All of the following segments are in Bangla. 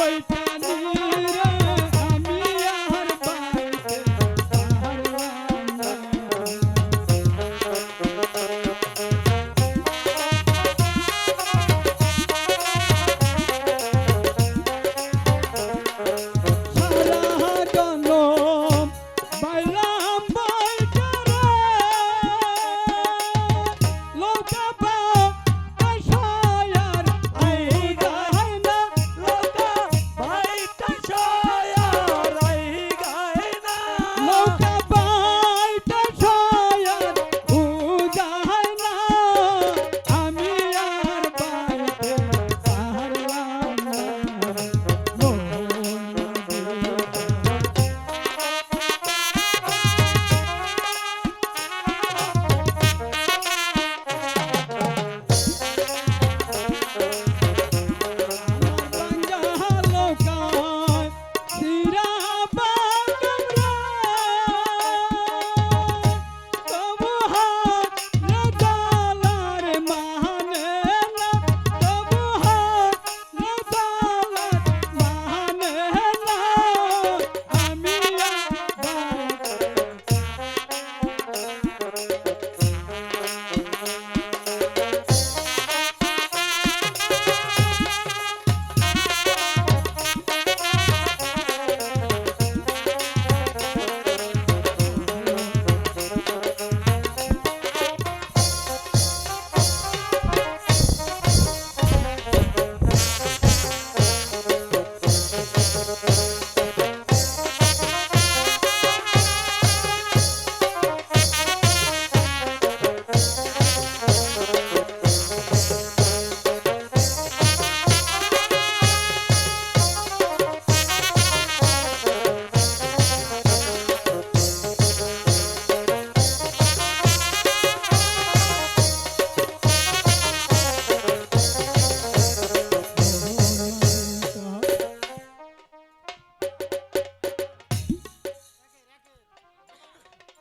noite.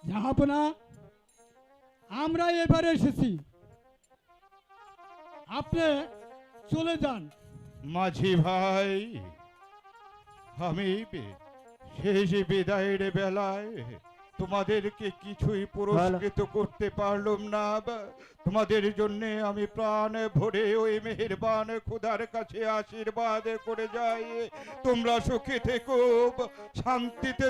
জাহাপনা আমরা এবারে এসেছি। আপনি চলে যান। মাঝি ভাই আমি শেষ বিদায়ের বেলায় তোমাদেরকে কিছুই পুরস্কৃত করতে পারলাম না তোমাদের জন্য আমি প্রাণ ভরে ওই মেহেরবান খুদার কাছে আশীর্বাদ করে যাই। তোমরা সুখে থেকো শান্তিতে